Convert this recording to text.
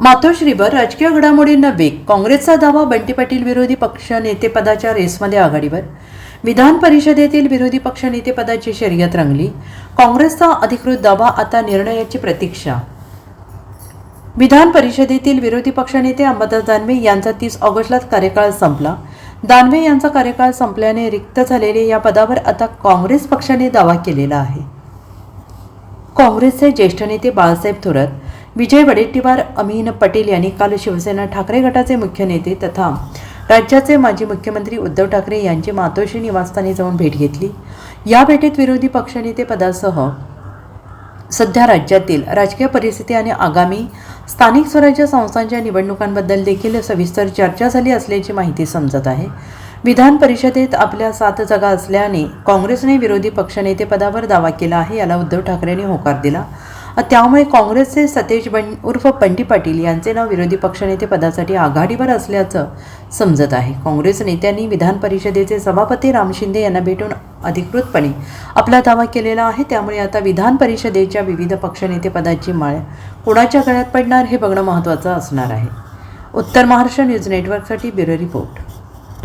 मातोश्रीवर राजकीय घडामोडींना वेग काँग्रेसचा दावा बंटी पाटील विरोधी पक्ष नेतेपदाच्या रेसमध्ये आघाडीवर. विधान परिषदेतील विरोधी पक्ष नेतेपदाची शर्यत रंगली. काँग्रेसचा अधिकृत दावा आता निर्णयाची प्रतीक्षा. विधान परिषदेतील विरोधी पक्षनेते अंबादास दानवे यांचा तीस ऑगस्टलाच कार्यकाळ संपला. दानवे यांचा कार्यकाळ संपल्याने रिक्त झालेले या पदावर आता काँग्रेस पक्षाने दावा केलेला आहे. काँग्रेसचे ज्येष्ठ नेते बाळासाहेब थोरात विजय वडेट्टीवार अमीन पटेल यांनी काल शिवसेना ठाकरे गटाचे मुख्य नेते तथा राज्याचे माजी मुख्यमंत्री उद्धव ठाकरे यांची मातोश्री निवासस्थानी जाऊन भेट घेतली. या भेटीत विरोधी पक्षनेते पदासह सध्या राज्यातील राजकीय परिस्थिती आणि आगामी स्थानिक स्वराज्य संस्थांच्या निवडणुकांबद्दल देखील सविस्तर चर्चा झाली असल्याची माहिती समजत आहे. विधान परिषदेत आपल्या सात जागा असल्याने काँग्रेसने विरोधी पक्षनेतेपदावर दावा केला आहे याला उद्धव ठाकरेंनी होकार दिला. त्यामुळे काँग्रेसचे सतेज बं उर्फ बंटी पाटील यांचे नाव विरोधी पक्षनेते पदासाठी आघाडीवर असल्याचं समजत आहे. काँग्रेस नेत्यांनी विधान परिषदेचे सभापती राम शिंदे यांना भेटून अधिकृतपणे आपला दावा केलेला आहे. त्यामुळे आता विधान परिषदेच्या विविध पक्षनेतेपदाची माळ कोणाच्या गळ्यात पडणार हे बघणं महत्त्वाचं असणार आहे. उत्तर महाराष्ट्र न्यूज नेटवर्कसाठी ब्युरो रिपोर्ट.